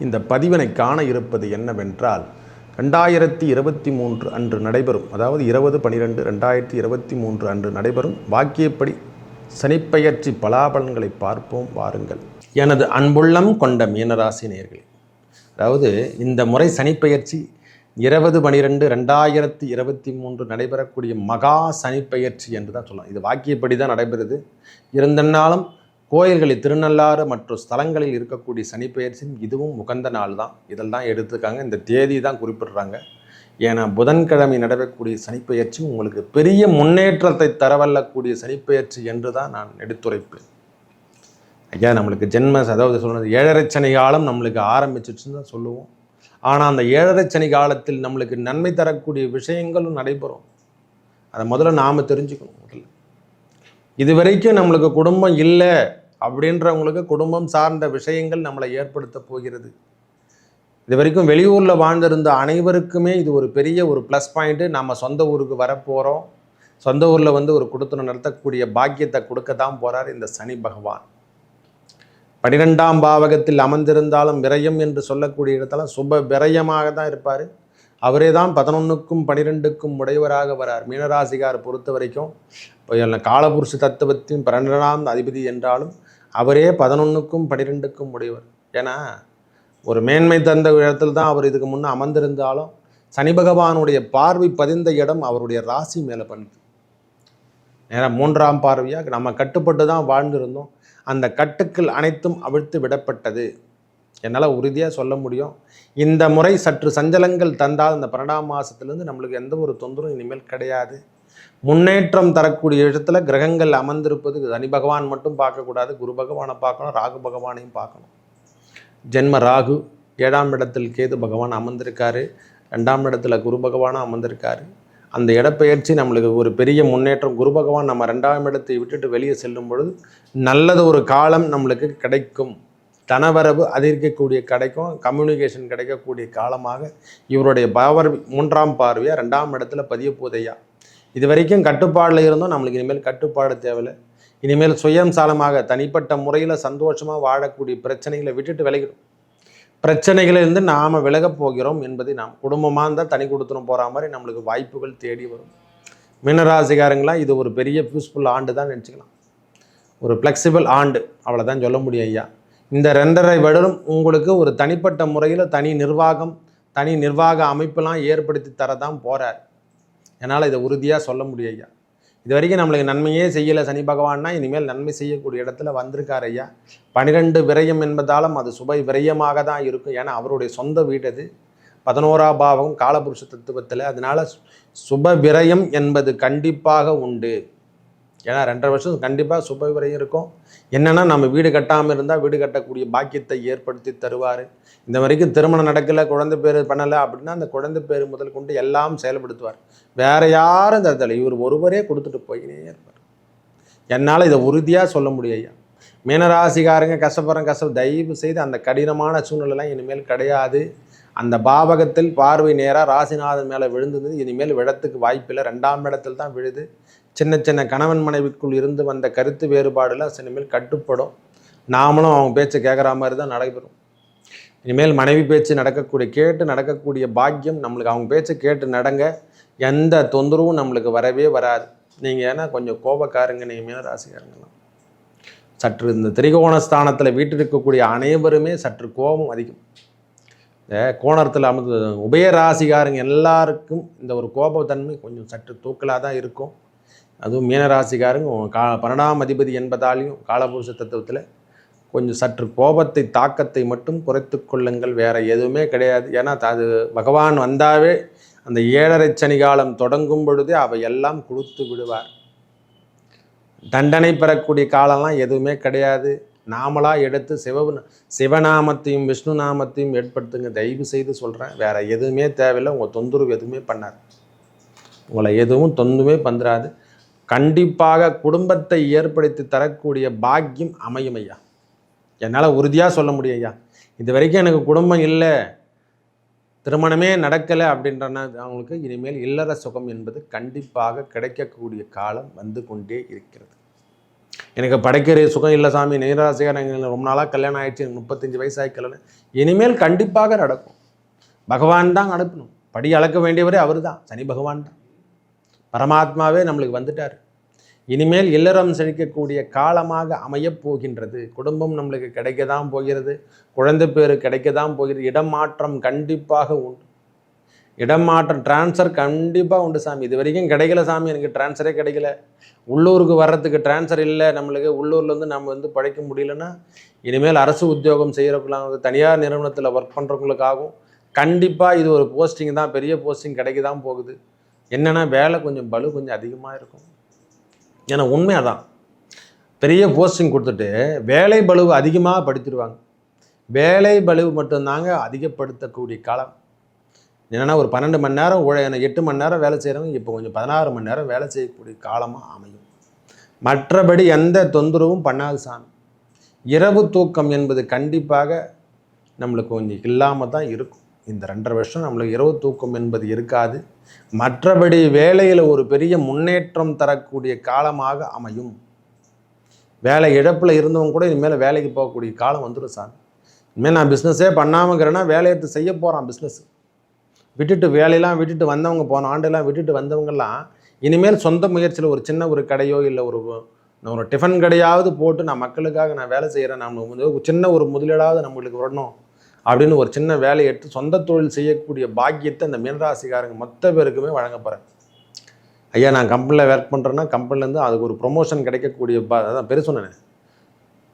இந்த பதிவினை காண இருப்பது என்னவென்றால் ரெண்டாயிரத்தி இருபத்தி மூன்று அன்று நடைபெறும் அதாவது இருபது பனிரெண்டு ரெண்டாயிரத்தி இருபத்தி மூன்று அன்று நடைபெறும் வாக்கியப்படி சனிப்பெயர்ச்சி பலாபலன்களை பார்ப்போம் வாருங்கள். எனது அன்புள்ளம் கொண்ட மீனராசி நேர்களே அதாவது இந்த முறை சனிப்பெயர்ச்சி இருபது பனிரெண்டு ரெண்டாயிரத்தி இருபத்தி மூன்று நடைபெறக்கூடிய மகா சனிப்பெயர்ச்சி என்று தான் சொல்லலாம். இது வாக்கியப்படி தான் நடைபெறுது. இருந்தனாலும் கோயில்களில் திருநள்ளாறு மற்றும் ஸ்தலங்களில் இருக்கக்கூடிய சனிப்பெயர்ச்சியும் இதுவும் உகந்த நாள் தான் இதெல்லாம் எடுத்துக்காங்க இந்த தேதி தான் குறிப்பிடுறாங்க. ஏன்னா புதன்கிழமை நடைபெறக்கூடிய சனிப்பெயர்ச்சி உங்களுக்கு பெரிய முன்னேற்றத்தை தரவல்லக்கூடிய சனிப்பெயர்ச்சி என்று தான் நான் எடுத்துரைப்பேன். ஐயா நம்மளுக்கு ஜென்ம அதாவது சொல்கிறது ஏழரை சனி காலம் நம்மளுக்கு ஆரம்பிச்சிச்சுன்னு தான் சொல்லுவோம். ஆனால் அந்த ஏழரை சனி காலத்தில் நம்மளுக்கு நன்மை தரக்கூடிய விஷயங்களும் நடைபெறும். அதை முதல்ல நாம் தெரிஞ்சுக்கணும் முதல்ல. இது வரைக்கும் நம்மளுக்கு குடும்பம் இல்லை அப்படின்றவங்களுக்கு குடும்பம் சார்ந்த விஷயங்கள் நம்மளை ஏற்படுத்த போகிறது. இது வரைக்கும் வெளியூரில் வாழ்ந்திருந்த அனைவருக்குமே இது ஒரு பெரிய ஒரு ப்ளஸ் பாயிண்ட்டு நம்ம சொந்த ஊருக்கு வரப்போகிறோம் சொந்த ஊரில் வந்து ஒரு குடுத்தனம் நடத்தக்கூடிய பாக்கியத்தை கொடுக்க தான் போகிறார் இந்த சனி பகவான். பனிரெண்டாம் பாவகத்தில் அமர்ந்திருந்தாலும் விரயம் என்று சொல்லக்கூடிய இடத்துல சுப விரயமாக தான் இருப்பார். அவரே தான் பதினொன்றுக்கும் பனிரெண்டுக்கும் உடையவராக வரார். மீனராசிகார் பொறுத்த வரைக்கும் இப்போ காலபுருஷ தத்துவத்தின் பன்னெண்டாம் அதிபதி என்றாலும் அவரே பதினொன்றுக்கும் பனிரெண்டுக்கும் உடையவர். ஏன்னா ஒரு மேன்மை தந்த இடத்துல தான் அவர் இதுக்கு முன்னே அமர்ந்திருந்தாலும் சனி பகவானுடைய பார்வை பதிந்த இடம் அவருடைய ராசி மேலே பண்ணுது ஏன்னா மூன்றாம் பார்வையாக நம்ம கட்டுப்பட்டு தான் வாழ்ந்திருந்தோம். அந்த கட்டுக்கள் அனைத்தும் அவிழ்த்து விடப்பட்டது. என்னால் உறுதியாக சொல்ல முடியும். இந்த முறை சற்று சஞ்சலங்கள் தந்தால் அந்த பன்னெண்டாம் மாதத்துலேருந்து நம்மளுக்கு எந்த ஒரு தொந்தரவும் இனிமேல் கிடையாது. முன்னேற்றம் தரக்கூடிய இடத்துல கிரகங்கள் அமர்ந்திருப்பது சனி பகவான் மட்டும் பார்க்கக்கூடாது குரு பகவானை பார்க்கணும் ராகு பகவானையும் பார்க்கணும். ஜென்ம ராகு ஏழாம் இடத்தில் கேது பகவான் அமர்ந்திருக்காரு ரெண்டாம் இடத்துல குரு பகவானும் அமர்ந்திருக்காரு. அந்த இடப்பெயர்ச்சி நம்மளுக்கு ஒரு பெரிய முன்னேற்றம். குரு பகவான் நம்ம ரெண்டாம் இடத்தை விட்டுட்டு வெளியே செல்லும் பொழுது நல்லது ஒரு காலம் நம்மளுக்கு கிடைக்கும். தனவரவு அதிகரிக்கக்கூடிய கிடைக்கும். கம்யூனிகேஷன் கிடைக்கக்கூடிய காலமாக இவருடைய பவர் மூன்றாம் பார்வையாக ரெண்டாம் இடத்துல பதிய போதையா? இது வரைக்கும் கட்டுப்பாடில் இருந்தோம் நம்மளுக்கு இனிமேல் கட்டுப்பாடு தேவையில்லை. இனிமேல் சுயம் சாலமாக தனிப்பட்ட முறையில் சந்தோஷமாக வாழக்கூடிய பிரச்சனைகளை விட்டுட்டு விலகிடும். பிரச்சனைகளிலிருந்து நாம் விலகப் போகிறோம் என்பதை நாம் குடும்பமாக இருந்தால் தனி கொடுத்துரும் போகிற மாதிரி நம்மளுக்கு வாய்ப்புகள் தேடி வரும். மீனராசிகாரங்களாம் இது ஒரு பெரிய யூஸ்ஃபுல் ஆண்டு தான் நினச்சிக்கலாம். ஒரு ஃப்ளெக்சிபிள் ஆண்டு அவ்வளோதான் சொல்ல முடியும் ஐயா. இந்த ரெண்டரை வருடம் உங்களுக்கு ஒரு தனிப்பட்ட முறையில் தனி நிர்வாகம் தனி நிர்வாக அமைப்பெல்லாம் ஏற்படுத்தி தர தான் போகிறார் என்னால் இதை உறுதியாக சொல்ல முடியும் ஐயா. இது வரைக்கும் நம்மளுக்கு நன்மையே செய்யலை சனி பகவான்னா இனிமேல் நன்மை செய்யக்கூடிய இடத்துல வந்திருக்கார் ஐயா. பனிரெண்டு விரயம் என்பதாலும் அது சுப விரயமாக தான் இருக்கும். ஏன்னா அவருடைய சொந்த வீடு அது. பதினோரா பாவம் காலபுருஷ தத்துவத்தில். அதனால் சுப விரயம் என்பது கண்டிப்பாக உண்டு. ஏன்னா ரெண்டரை வருஷம் கண்டிப்பாக சுப இருக்கும். என்னென்னா நம்ம வீடு கட்டாமல் இருந்தால் வீடு கட்டக்கூடிய பாக்கியத்தை ஏற்படுத்தி தருவார். இந்த வரைக்கும் திருமணம் நடக்கலை குழந்தை பேர் பண்ணலை அப்படின்னா அந்த குழந்தை பேர் முதல் கொண்டு எல்லாம் செயல்படுத்துவார். வேறு யாரும் தரதில்லை இவர் ஒருவரே கொடுத்துட்டு போயினே இருப்பார். என்னால் இதை உறுதியாக சொல்ல முடியும் ஐயா. மீனராசிக்காரங்க கஷ்டப்படுறேன் கஷ்டம் தயவு செய்து அந்த கடினமான சூழ்நிலைலாம் இனிமேல் கிடையாது. அந்த பாவகத்தில் பார்வை நேராக ராசிநாதன் மேலே விழுந்தது இனிமேல் விழத்துக்கு வாய்ப்பில்லை. ரெண்டாம் இடத்தில் தான் விழுது. சின்ன சின்ன கணவன் மனைவிக்குள் இருந்து வந்த கருத்து வேறுபாடுலாம் சினிமேல் கட்டுப்படும். நாமளும் அவங்க பேச்சை கேட்குற மாதிரி தான் நடைபெறும். இனிமேல் மனைவி பேச்சு நடக்கக்கூடிய கேட்டு நடக்கக்கூடிய பாக்கியம் நம்மளுக்கு அவங்க பேச்சை கேட்டு நடங்க. எந்த தொந்தரவும் நம்மளுக்கு வரவே வராது. நீங்கள் ஏன்னா கொஞ்சம் கோபக்காரங்க நீங்கள் மீன ராசிக்காரங்களாம் சற்று இந்த திரிகோண ஸ்தானத்தில் வீட்டில் இருக்கக்கூடிய அனைவருமே சற்று கோபம் அதிகம். இந்த கோணத்தில் அமர்ந்து உபய ராசிகாரங்க எல்லாருக்கும் இந்த ஒரு கோபத்தன்மை கொஞ்சம் சற்று தூக்கலாக தான் இருக்கும். அதுவும் மீனராசிக்காரங்க கா பன்னெண்டாம் அதிபதி என்பதாலையும் காலபுருஷ தத்துவத்தில் கொஞ்சம் சற்று கோபத்தை தாக்கத்தை மட்டும் குறைத்து கொள்ளுங்கள். வேறு எதுவுமே கிடையாது. ஏன்னா அது பகவான் வந்தாவே அந்த ஏழரை சனி காலம் தொடங்கும் பொழுதே அவை எல்லாம் கொடுத்து விடுவார். தண்டனை பெறக்கூடிய காலம்லாம் எதுவுமே கிடையாது. நாமளாக எடுத்து சிவ சிவநாமத்தையும் விஷ்ணு நாமத்தையும் ஏற்படுத்துங்க. தயவு செய்து சொல்கிறேன் வேறு எதுவுமே தேவையில்லை. உங்கள் தொந்தரவு எதுவுமே பண்ணாது. உங்களை எதுவும் தொந்துமே பண்ணுறாது கண்டிப்பாக குடும்பத்தை ஏற்படுத்தி தரக்கூடிய பாக்கியம் அமையும் ஐயா. என்னால் உறுதியாக சொல்ல முடியும் ஐயா. இது வரைக்கும் எனக்கு குடும்பம் இல்லை. திருமணமே நடக்கலை அப்படின்றன அவங்களுக்கு இனிமேல் இல்லற சுகம் என்பது கண்டிப்பாக கிடைக்கக்கூடிய காலம் வந்து கொண்டே இருக்கிறது. எனக்கு படைக்கிற சுகம் இல்லை சாமி நீராசிகாரங்க ரொம்ப நாளாக கல்யாணம் ஆயிடுச்சு எனக்கு முப்பத்தஞ்சு வயசாகி கல்யாணம் இனிமேல் கண்டிப்பாக நடக்கும். பகவான் தான் அனுப்பணும். படி அளக்க வேண்டியவரே அவர் தான் சனி பகவான் தான். பரமாத்மாவே நம்மளுக்கு வந்துட்டார். இனிமேல் இல்லறம் செழிக்கக்கூடிய காலமாக அமையப் போகின்றது. குடும்பம் நம்மளுக்கு கிடைக்க தான் போகிறது. குழந்தை பேர் கிடைக்க தான் போகிறது இடமாற்றம் கண்டிப்பாக உண்டு. இடமாற்றம் டிரான்ஸ்ஃபர் கண்டிப்பாக உண்டு சாமி. இது வரைக்கும் கிடைக்கல சாமி. எனக்கு டிரான்ஸ்ஃபரே கிடைக்கல. உள்ளூருக்கு வர்றதுக்கு டிரான்ஸ்ஃபர் இல்லை. நம்மளுக்கு உள்ளூர்லேருந்து நம்ம வந்து பழைக்க முடியலன்னா இனிமேல் அரசு உத்தியோகம் செய்கிறவங்களாம் தனியார் நிறுவனத்தில் ஒர்க் பண்ணுறவங்களுக்காகவும் கண்டிப்பாக இது ஒரு போஸ்டிங் தான். பெரிய போஸ்டிங் கிடைக்க தான் போகுது. என்னென்னா வேலை கொஞ்சம் பலு கொஞ்சம் அதிகமாக இருக்கும். ஏன்னா உண்மை அதான். பெரிய போஸ்டிங் கொடுத்துட்டு வேலை பலுவு அதிகமாக படுத்திடுவாங்க வேலை பலுவு மட்டும்தாங்க அதிகப்படுத்தக்கூடிய காலம். என்னென்னா ஒரு பன்னெண்டு மணி நேரம் உழ எட்டு மணி நேரம் வேலை செய்கிறவங்க இப்போ கொஞ்சம் பதினாறு மணி நேரம் வேலை செய்யக்கூடிய காலமாக அமையும். மற்றபடி எந்த தொந்தரவும் பண்ணாது சாமி. இரவு தூக்கம் என்பது கண்டிப்பாக நம்மளுக்கு கொஞ்சம் இல்லாமல் தான் இருக்கும். இந்த ரெண்டரை வருஷம் நம்மளுக்கு இரவு தூக்கம் என்பது இருக்காது. மற்றபடி வேலையில் ஒரு பெரிய முன்னேற்றம் தரக்கூடிய காலமாக அமையும். வேலை இழப்பில் இருந்தவங்க கூட இனிமேல் வேலைக்கு போகக்கூடிய காலம் வந்துடும் சார். இனிமேல் நான் பிஸ்னஸே பண்ணாமங்கிறேன்னா வேலையை செய்ய போகிறான் பிஸ்னஸ் விட்டுட்டு வேலையெல்லாம் விட்டுட்டு வந்தவங்க போன ஆண்டெல்லாம் விட்டுட்டு வந்தவங்கெல்லாம் இனிமேல் சொந்த முயற்சியில் ஒரு சின்ன ஒரு கடையோ இல்லை ஒரு ஒரு டிஃபன் கடையாவது போட்டு நான் மக்களுக்காக நான் வேலை செய்கிறேன் நம்ம சின்ன ஒரு முதலீடாவது நம்மளுக்கு வரணும். அப்படின்னு ஒரு சின்ன வேலையை எடுத்து சொந்த தொழில் செய்யக்கூடிய பாக்கியத்தை அந்த மீனராசிக்காரங்க மொத்த பேருக்குமே வழங்க போகிறேன் ஐயா நான் கம்பெனியில் ஒர்க் பண்ணுறேன்னா கம்பெனிலேருந்து அதுக்கு ஒரு ப்ரொமோஷன் கிடைக்கக்கூடிய பா அதான் பெரு சொன்னேன்.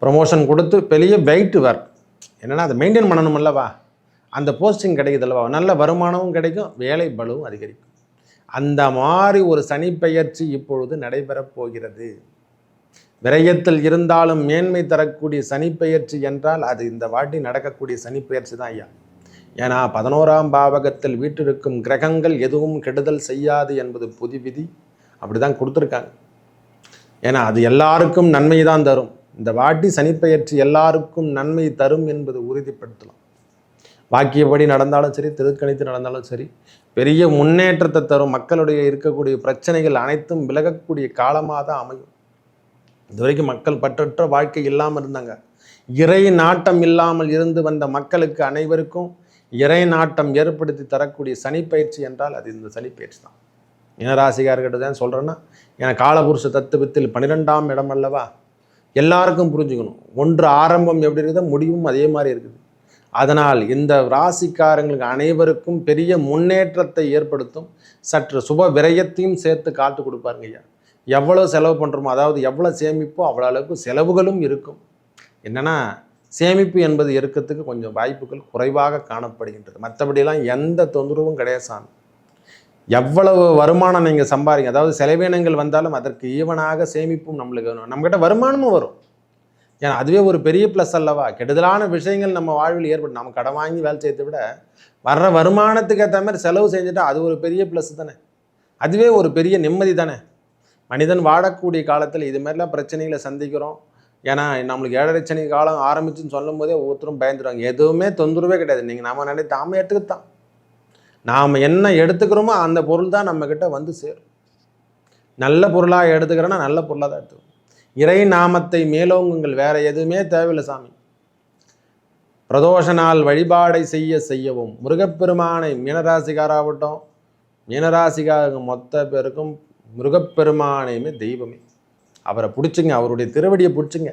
ப்ரொமோஷன் கொடுத்து பெரிய வெயிட் ஒர்க் என்னென்னா அதை மெயின்டைன் பண்ணணும் அல்லவா அந்த போஸ்டிங் கிடைக்குதுல்லவா நல்ல வருமானமும் கிடைக்கும் வேலை பலவும் அதிகரிக்கும். அந்த மாதிரி ஒரு சனிப்பெயர்ச்சி இப்பொழுது நடைபெறப் போகிறது. விரயத்தில் இருந்தாலும் மேன்மை தரக்கூடிய சனிப்பெயர்ச்சி என்றால் அது இந்த வாட்டி நடக்கக்கூடிய சனிப்பெயர்ச்சி தான் ஐயா. ஏன்னா பதினோராம் பாவகத்தில் வீட்டிருக்கும் கிரகங்கள் எதுவும் கெடுதல் செய்யாது என்பது புதி விதி. அப்படி தான் கொடுத்துருக்காங்க. ஏன்னா அது எல்லாருக்கும் நன்மை தான் தரும். இந்த வாட்டி சனிப்பெயர்ச்சி எல்லாருக்கும் நன்மை தரும் என்பது உறுதிப்படுத்தலாம். வாக்கியப்படி நடந்தாலும் சரி திருக்கணித்து நடந்தாலும் சரி பெரிய முன்னேற்றத்தை தரும் மக்களுடைய இருக்கக்கூடிய பிரச்சனைகள் அனைத்தும் விலகக்கூடிய காலமாக தான் அமையும். இது வரைக்கும் மக்கள் பற்றற்ற வாழ்க்கை இல்லாமல் இருந்தாங்க. இறை நாட்டம் இல்லாமல் இருந்து வந்த மக்களுக்கு அனைவருக்கும் இறை நாட்டம் ஏற்படுத்தி தரக்கூடிய சனிப்பயிற்சி என்றால் அது இந்த சனிப்பயிற்சி தான். இனராசிகார்கிட்ட தான் சொல்கிறேன்னா ஏன்னா காலபுருஷ தத்துவத்தில் பன்னிரெண்டாம் இடம் அல்லவா? எல்லாருக்கும் புரிஞ்சுக்கணும். ஒன்று ஆரம்பம் எப்படி இருக்குதோ முடிவும் அதே மாதிரி இருக்குது. அதனால் இந்த ராசிக்காரங்களுக்கு அனைவருக்கும் பெரிய முன்னேற்றத்தை ஏற்படுத்தும் சற்று சுப விரயத்தையும் சேர்த்து காட்டு கொடுப்பாருங்க ஐயா. எவ்வளோ செலவு பண்ணுறோமோ அதாவது எவ்வளோ சேமிப்போ அவ்வளோ அளவுக்கு செலவுகளும் இருக்கும். என்னென்னா சேமிப்பு என்பது இருக்கிறதுக்கு கொஞ்சம் வாய்ப்புகள் குறைவாக காணப்படுகின்றது. மற்றபடியெல்லாம் எந்த தொந்தரவும் கிடையாது சாமி. எவ்வளவு வருமானம் நீங்கள் சம்பாதிங்க அதாவது செலவினங்கள் வந்தாலும் அதற்கு ஈவனாக சேமிப்பும் நம்மளுக்கு வேணும் நம்மக்கிட்ட வருமானமும் வரும். ஏன்னா அதுவே ஒரு பெரிய ப்ளஸ் அல்லவா? கெடுதலான விஷயங்கள் நம்ம வாழ்வில் ஏற்படும். நம்ம கடன் வாங்கி வேலை செய்யறதை விட வர்ற வருமானத்துக்கு ஏற்ற மாதிரி செலவு செஞ்சுட்டா அது ஒரு பெரிய ப்ளஸ் தானே? அதுவே ஒரு பெரிய நிம்மதி தானே? மனிதன் வாழக்கூடிய காலத்தில் இது மாதிரிலாம் பிரச்சனைகளை சந்திக்கிறோம். ஏன்னா நம்மளுக்கு ஏழரை சனி காலம் ஆரம்பிச்சுன்னு சொல்லும் போதே ஒவ்வொருத்தரும் பயந்துருவாங்க. எதுவுமே தொந்தரவே கிடையாது. நீங்கள் நம்ம நினைத்து தாம எடுத்துக்கிட்டான் நாம் என்ன எடுத்துக்கிறோமோ அந்த பொருள் தான் நம்மக்கிட்ட வந்து சேரும். நல்ல பொருளாக எடுத்துக்கிறோன்னா நல்ல பொருளாக தான் எடுத்துக்கணும். இறை நாமத்தை மேலோங்குங்கள் வேறு எதுவுமே தேவையில்லை சாமி. பிரதோஷ நாள் வழிபாடை செய்ய செய்யவும். முருகப்பெருமானை மீனராசிக்காராகட்டும் மீனராசிக்காக மொத்த பேருக்கும் முருகப்பெருமானையுமே தெய்வமே. அவரை பிடிச்சிங்க அவருடைய திருவடியை பிடிச்சிங்க.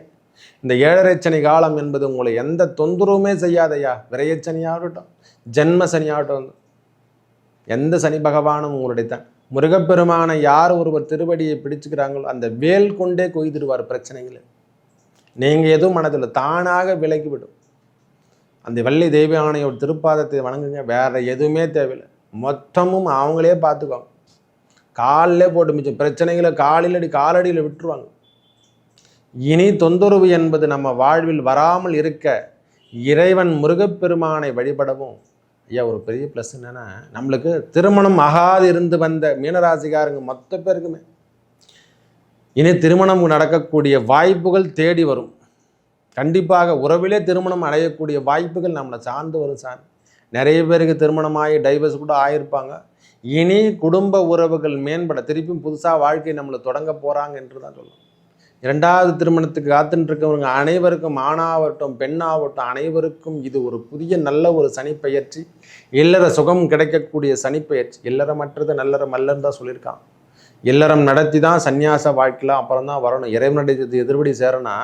இந்த ஏழரைச்சனி காலம் என்பது உங்களை எந்த தொந்தரவுமே செய்யாதையா விரையச்சனியாகட்டும் ஜென்ம சனியாகட்டும் எந்த சனி பகவானும் உங்களுடைய தான் முருகப்பெருமானை யார் ஒருவர் திருவடியை பிடிச்சுக்கிறாங்களோ அந்த வேல் கொண்டே கொய்திடுவார் பிரச்சனைகளை. நீங்கள் எதுவும் மனதில் தானாக விலகிவிடும். அந்த வள்ளி தெய்வ ஆணையோட திருப்பாதத்தை வணங்குங்க வேற எதுவுமே தேவையில்லை. மொத்தமும் அவங்களே பார்த்துக்குவாங்க. காலில் போட்டு மிச்சம். பிரச்சனைகளை காலில் அடி காலடியில் விட்டுருவாங்க. இனி தொந்தரவு என்பது நம்ம வாழ்வில் வராமல் இருக்க இறைவன் முருகப்பெருமானை வழிபடவும் ஐயா ஒரு பெரிய ப்ளஸ் என்னென்னா நம்மளுக்கு திருமணம் ஆகாது இருந்து வந்த மீனராசிக்காரங்க மொத்த பேருக்குமே. இனி திருமணம் நடக்கக்கூடிய வாய்ப்புகள் தேடி வரும். கண்டிப்பாக உறவிலே திருமணம் அடையக்கூடிய வாய்ப்புகள் நம்மளை சார்ந்து வரும் சார். நிறைய பேருக்கு திருமணமாகி டைவர்ஸ் கூட ஆகியிருப்பாங்க இனி குடும்ப உறவுகள் மேம்பட திருப்பியும் புதுசாக வாழ்க்கை நம்மளை தொடங்க போகிறாங்க என்று தான் சொல்லணும் இரண்டாவது திருமணத்துக்கு காத்துட்டு இருக்கவங்க அனைவருக்கும் ஆணாகட்டும் பெண்ணாகட்டும் அனைவருக்கும் இது ஒரு புதிய நல்ல ஒரு சனிப்பெயர்ச்சி. இல்லற சுகம் கிடைக்கக்கூடிய சனிப்பெயர்ச்சி. இல்லறமற்றது நல்லறம் அல்லன்னு தான் சொல்லியிருக்கான் இல்லறம் நடத்தி தான் சந்நியாச வாழ்க்கையில் அப்புறம் தான் வரணும். இறைவனுடைய எதிர்படி சேரனா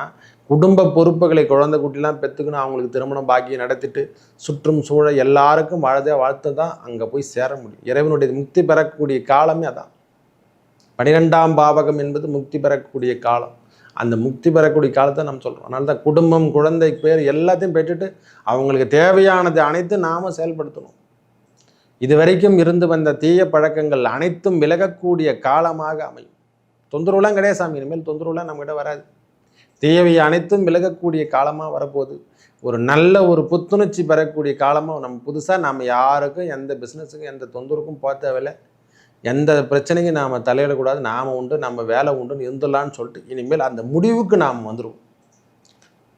குடும்ப பொறுப்புகளை குழந்தை குட்டிலாம் பெற்றுக்கணும் அவங்களுக்கு திருமணம் பாக்கியம் நடத்திட்டு சுற்றும் சூழல் எல்லாருக்கும் வாழதே வாழ்த்து தான் அங்கே போய் சேர முடியும். இறைவனுடைய முக்தி பெறக்கூடிய காலமே அதான். பனிரெண்டாம் பாவகம் என்பது முக்தி பெறக்கூடிய காலம். அந்த முக்தி பெறக்கூடிய காலத்தை நம்ம சொல்கிறோம் அதனால தான் குடும்பம் குழந்தை பேர் எல்லாத்தையும் பெற்றுட்டு அவங்களுக்கு தேவையானது அனைத்தும் நாம் செயல்படுத்தணும். இது வரைக்கும் இருந்து வந்த தீய பழக்கங்கள் அனைத்தும் விலகக்கூடிய காலமாக அமையும். தொந்தரவுலாம் கிடையாது சாமி. இனிமேல் தொந்தரவுலாம் நம்மகிட்ட வராது. தேவை அனைத்தும் விலகக்கூடிய காலமாக வரப்போகுது. ஒரு நல்ல ஒரு புத்துணர்ச்சி பெறக்கூடிய காலமாக நம்ம புதுசாக நாம் யாருக்கும் எந்த பிஸ்னஸுக்கும் எந்த தொந்தரவுக்கும் போக தேவையில்லை. எந்த பிரச்சனைக்கும் நாம் தலையிடக்கூடாது. நாம் உண்டு நம்ம வேலை உண்டுன்னு இருந்துடலான்னு சொல்லிட்டு இனிமேல் அந்த முடிவுக்கு நாம் வந்துடுவோம்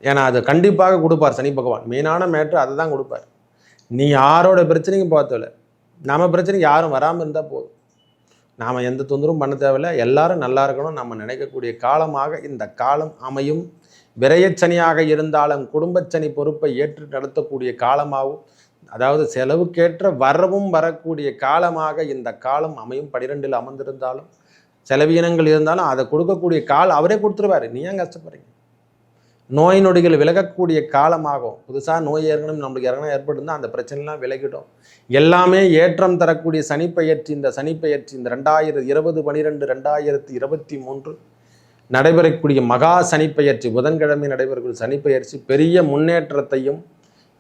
ஏன்னா அது கண்டிப்பாக கொடுப்பார் சனி பகவான். மெயினான மேட்ரு அதை தான் கொடுப்பார். நீ யாரோட பிரச்சனைக்கும் போக தேவையில்ல. நம்ம பிரச்சனைக்கு யாரும் வராமல் இருந்தால் போதும். நாம் எந்த தொந்தரவும் பண்ண தேவையில்ல. எல்லாரும் நல்லா இருக்கணும் நம்ம நினைக்கக்கூடிய காலமாக இந்த காலம் அமையும். விரயச்சனியாக இருந்தாலும் குடும்பச்சனி பொறுப்பை ஏற்று நடத்தக்கூடிய காலமாகவும் அதாவது செலவுக்கேற்ற வரவும் வரக்கூடிய காலமாக இந்த காலம் அமையும். பனிரெண்டில் அமர்ந்திருந்தாலும் செலவீனங்கள் இருந்தாலும் அதை கொடுக்கக்கூடிய கால் அவரே கொடுத்துருவாரு. நீ ஏன் கஷ்டப்படுறீங்க? நோய் நொடிகள் விலகக்கூடிய காலமாகும். புதுசாக நோய் ஏற்கனவே நம்மளுக்கு இறங்கணும் ஏற்பட்டுருந்தால் அந்த பிரச்சனைலாம் விலகிடும். எல்லாமே ஏற்றம் தரக்கூடிய சனிப்பெயர்ச்சி இந்த சனிப்பெயர்ச்சி இந்த ரெண்டாயிரத்தி இருபது பனிரெண்டு ரெண்டாயிரத்தி இருபத்தி மூன்று நடைபெறக்கூடிய மகா சனிப்பெயர்ச்சி புதன்கிழமை நடைபெறக்கூடிய சனிப்பெயர்ச்சி பெரிய முன்னேற்றத்தையும்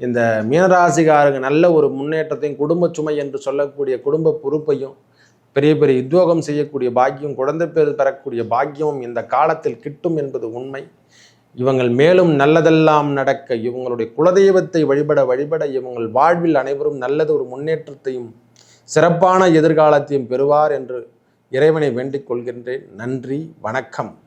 இந்த மீனராசிகாரங்க நல்ல ஒரு முன்னேற்றத்தையும் குடும்ப சுமை என்று சொல்லக்கூடிய குடும்ப பொறுப்பையும் பெரிய பெரிய உத்தியோகம் செய்யக்கூடிய பாக்கியம் குழந்தை பேர் பெறக்கூடிய பாக்கியம் இந்த காலத்தில் கிட்டும் என்பது உண்மை. இவங்கள் மேலும் நல்லதெல்லாம் நடக்க இவங்களுடைய குலதெய்வத்தை வழிபட வழிபட இவங்கள் வாழ்வில் அனைவரும் நல்லது ஒரு முன்னேற்றத்தையும் சிறப்பான எதிர்காலத்தையும் பெறுவார் என்று இறைவனை வேண்டிக் கொள்கின்றேன். நன்றி வணக்கம்.